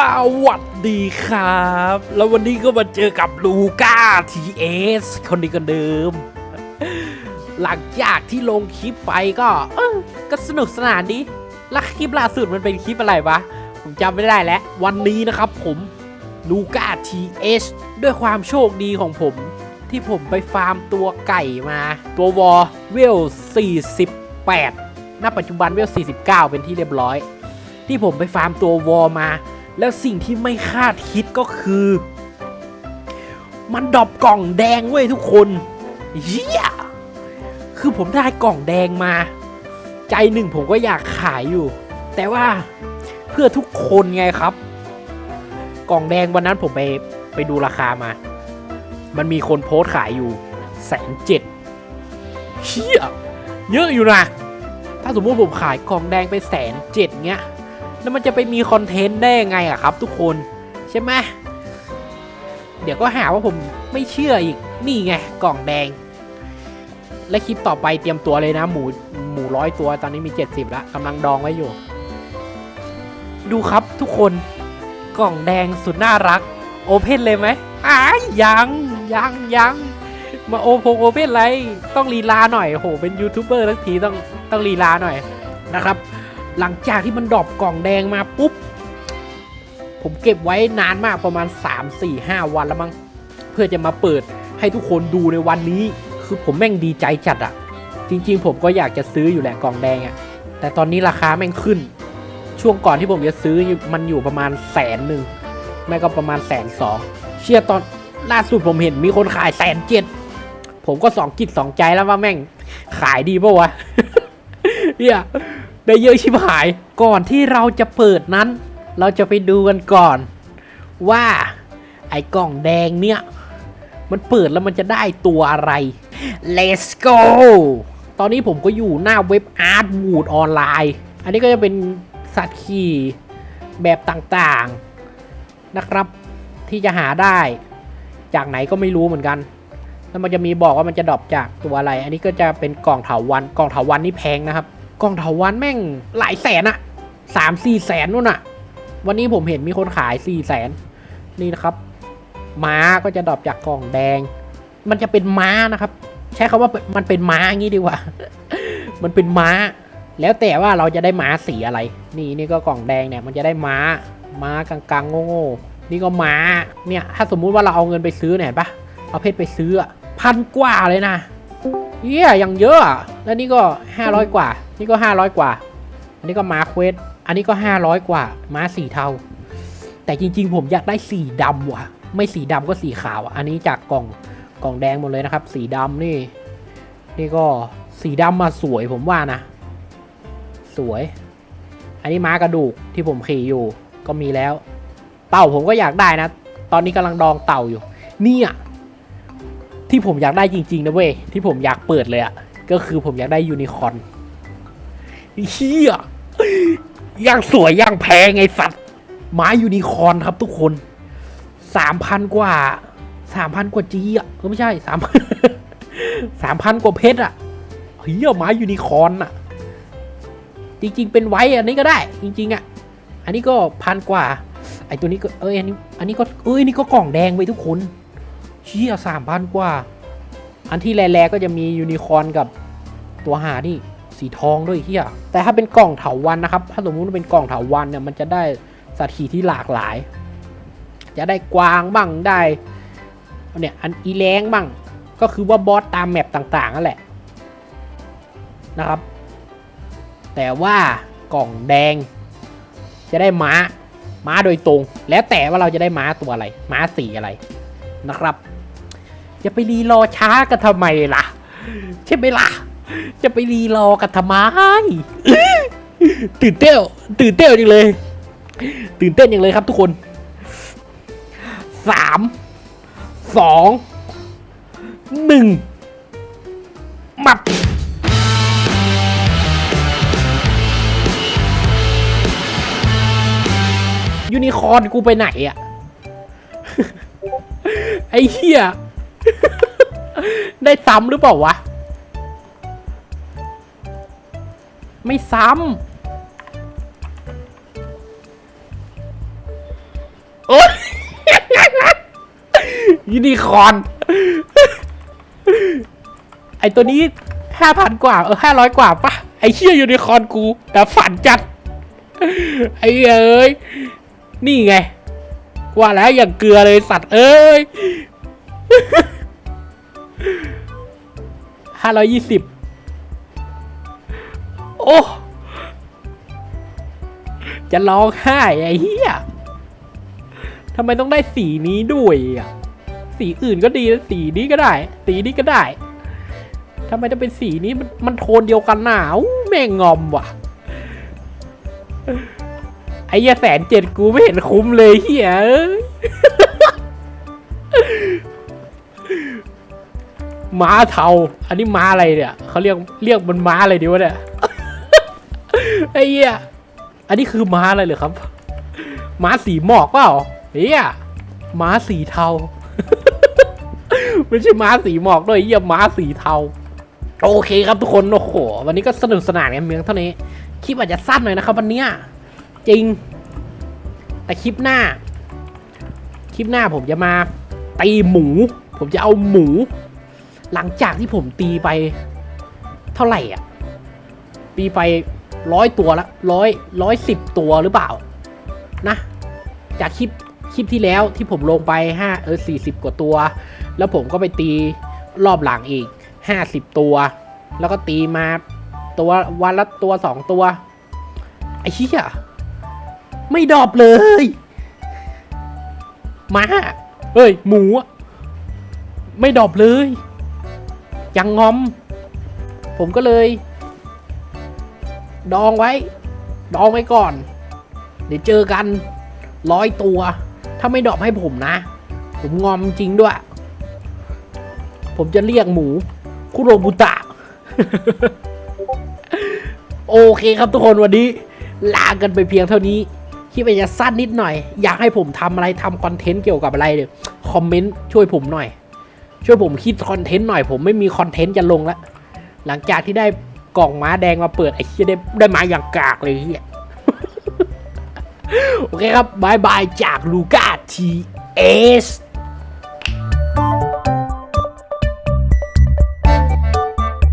สวัสดีครับ แล้ววันนี้ก็มาเจอกับลูก้าทีเอสคนนี้ก็เดิม หลังจากที่ลงคลิปไปก็ เออก็สนุกสนานดีแล้วคลิปล่าสุดมันเป็นคลิปอะไรวะ ผมจำไม่ได้แล้ว วันนี้นะครับผมลูก้าทีเอสด้วยความโชคดีของผม ที่ผมไปฟาร์มตัวไก่มา ตัววอเวล 48 ณ ปัจจุบันเวล 49 เป็นที่เรียบร้อยที่ผมไปฟาร์มตัววอมา แล้วสิ่งที่ไม่คาดคิดก็คือ มันดอปกล่องแดงเว้ยทุกคนเฮียคือผมได้กล่องแดงมา ใจหนึ่งผมก็อยากขายอยู่ แต่ว่าเพื่อทุกคนไงครับ กล่องแดงวันนั้นผมไปไปดูราคามา มันมีคนโพสต์ขายอยู่แสนเจ็ดเชี่ยเยอะอยู่นะ ถ้าสมมติผมขายกล่องแดงไปแสนเจ็ดเงี้ย แล้วมันจะไปมีคอนเทนต์ได้ยังไงอะครับ ทุกคนใช่ไหมเดี๋ยวก็หาว่าผมไม่เชื่ออีกนี่ไงกล่องแดง และคลิปต่อไปเตรียมตัวเลยนะ หมูหมูร้อยตัวตอนนี้มี 70แล้วกำลังดองไว้อยู่ ดูครับทุกคนกล่องแดงสุดน่ารัก โอเพนเลยไหมอ้ายยังยังยังมาโอพงโอเพนไร ต้องลีลาหน่อยโหเป็นยูทูบเบอร์ทั้งทีต้องต้องลีลาหน่อยนะครับ หลังจากที่มันดรอปกล่องแดงมาปุ๊บ ผมเก็บไว้นานมากประมาณ 3 4 5 วันแล้วมั้งเพื่อจะมาเปิดให้ทุกคนดูในวันนี้ คือผมแม่งดีใจจัดอะจริง ๆ ผมก็อยากจะซื้ออยู่แหละกล่องแดงอะแต่ตอนนี้ราคาแม่งขึ้น ช่วงก่อนที่ผมจะซื้อมันอยู่ประมาณแสนหนึ่งไม่ก็ประมาณแสนสองเชื่อตอนล่าสุดผมเห็นมีคนขายแสนเจ็ดผมก็สองกิจสองใจแล้วว่าแม่งขายดีปะวะเฮีย ได้เยอะชิบหายก่อนที่เราจะเปิดนั้น เราจะไปดูกันก่อน ว่าไอ้กล่องแดงเนี่ย มันเปิดแล้วมันจะได้ตัวอะไร let's go ตอนนี้ผมก็อยู่หน้าเว็บ Art Wood ออนไลน์ อันนี้ก็จะเป็นสัตว์ขี่แบบต่างๆนะครับ ที่จะหาได้ จากไหนก็ไม่รู้เหมือนกัน แล้วมันจะมีบอกว่ามันจะดรอปจากตัวอะไร อันนี้ก็จะเป็นกล่องเถาวันกล่องเถาวันนี่แพงนะครับ กล่องเถาวันแม่งหลายแสนอะสามสี่แสนนู่นอะวันนี้ผมเห็นมีคนขายสี่แสนนี่นะครับ ม้าก็จะดรอปจากกล่องแดง มันจะเป็นม้านะครับ ใช้คาว่ามันเป็นม้าอย่างนี้ดีกว่า มันเป็นม้า แล้วแต่ว่าเราจะได้ม้าสีอะไร นี่นี่ก็กล่องแดงเนี่ยมันจะได้ม้า ม้ากลางๆโง่ๆนี่ก็ม้า เนี่ยถ้าสมมุติว่าเราเอาเงินไปซื้อเนี่ยปะเอาเพชรไปซื้อพันกว่าเลยนะเยี่ยอย่างเยอะ แล้วนี่ก็ห้าร้อยกว่า นี่ก็ห้าร้อยกว่า อันนี้ก็มาเควส อันนี้ก็ห้าร้อยกว่า มาสีเทา แต่จริง ๆ ผมอยากได้สีดำว่ะ ไม่สีดำก็สีขาวอะอันนี้จากกล่องกล่องแดงหมดเลยนะครับ สีดำนี่ นี่ก็สีดำมาสวยผมว่านะ สวย อันนี้ม้ากระดูกที่ผมขี่อยู่ ก็มีแล้ว เต่าผมก็อยากได้นะ ตอนนี้กำลังดองเต่าอยู่ เนี่ยที่ผมอยากได้จริงๆนะเว้ย ที่ผมอยากเปิดเลยอะ ก็คือผมอยากได้ยูนิคอนเฮียย่างสวยย่างแพงไงสัตว์ไม้ยูนิคอนครับทุกคนสามพันกว่าสามพันกว่าจีอะก็ไม่ใช่สามสามพันกว่าเพชรอะเฮียไม้ยูนิคอนอะ จริง ๆ เป็นไว้อันนี้ก็ได้ จริง ๆ อะ อันนี้ก็พันกว่า ไอตัวนี้ก็เอ้ยอันนี้อันนี้ก็เอ้ยนี่ก็กล่องแดงไปทุกคนเชี่ยสามพันกว่า อันที่แรๆก็จะมียูนิคอนกับ ตัวหานี่สีทองด้วยเฮียแต่ถ้าเป็นกล่องเถาวันนะครับ ถ้าสมมุติว่าเป็นกล่องเถาวันเนี่ยมันจะได้สัตว์ขี่ที่หลากหลาย จะได้กวางบ้างได้เนี่ยอันอีแรงบ้างก็คือว่าบอสตามแมปต่างๆนั่นแหละนะครับ แต่ว่ากล่องแดง จะได้ม้าม้าโดยตรง แล้วแต่ว่าเราจะได้ม้าตัวอะไร ม้าสีอะไรนะครับจะไปรีรอช้ากันทำไมล่ะ ใช่ไหมล่ะ จะไปรีรอกันทำไม ตื่นเต้นตื่นเต้นจริงเลย ตื่นเต้นอย่างเลยครับทุกคนสามสองหนึ่งมับยูนิคอร์นกูไปไหนอะไอ้เหี้ย ได้ซ้ำหรือเปล่าวะ ไม่ซ้ำโอ๊ยยูนิคอน ไอตัวนี้ห้าพันกว่า เออห้าร้อยกว่าปะไอเชี่ยยูนิคอนกู แต่ฝันจัด ไอเอ้ย นี่ไง ว่าแล้วอย่างเกลือเลยสัตว์ เอ้ยห้าร้อยยี่สิบ โอ้ จะร้องไห้ไอ้เหี้ยทำไมต้องได้สีนี้ด้วยอะ สีอื่นก็ดีนะสีนี้ก็ได้ สีนี้ก็ได้ทำไมต้องเป็นสีนี้มันมันโทนเดียวกันหนาอู้แม่งงอมว่ะ ไอ้เหี้ยแสนเจ็ดกูไม่เห็นคุ้มเลยเฮียเอ้ยม้าเทา อันนี้ม้าอะไรเนี่ย เขาเรียกเรียกมันม้าอะไรดีวะเนี่ย ไอ้เหี้ยอันนี้คือม้าอะไรเหรอครับ ม้าสีหมอกเปล่าเฮียม้าสีเทา ไม่ใช่ม้าสีหมอกด้วยเฮียม้าสีเทา โอเคครับทุกคนโอ้โหวันนี้ก็สนุกสนานกันเพียงเท่านี้ คลิปอาจจะสั้นหน่อยนะครับวันเนี้ยจริง แต่คลิปหน้า คลิปหน้าผมจะมาตีหมู ผมจะเอาหมู หลังจากที่ผมตีไป เท่าไหร่อะตีไป ร้อยตัวละร้อยร้อยสิบตัวหรือเปล่า นะ จากคลิปคลิปที่แล้วที่ผมลงไปห้าเออสี่สิบกว่าตัว แล้วผมก็ไปตีรอบหลังอีกห้าสิบตัว แล้วก็ตีมาตัววันละตัวสองตัวไอ้เหี้ยไม่ดอปเลยมาเฮ้ย หมู ไม่ดอปเลย ยังงอม ผมก็เลย ดองไว้ ดองไว้ก่อน เดี๋ยวเจอกันร้อยตัว ถ้าไม่ดอปให้ผมนะ ผมงอมจริงด้วย ผมจะเรียกหมู คุโรบุตะ โอเคครับทุกคนวันนี้ ลากันไปเพียงเท่านี้คลิปอาจจะสั้นนิดหน่อย อยากให้ผมทำอะไรทำคอนเทนต์เกี่ยวกับอะไรเนี่ยคอมเมนต์ช่วยผมหน่อย ช่วยผมคิดคอนเทนต์หน่อย ผมไม่มีคอนเทนต์จะลงล้วหลังจากที่ได้ กล่องม้าแดงมาเปิดไอ้เหี้ยได้ได้มาอย่างกากเลยเฮียโอเคครับบายบายจากลูก้าทีเอส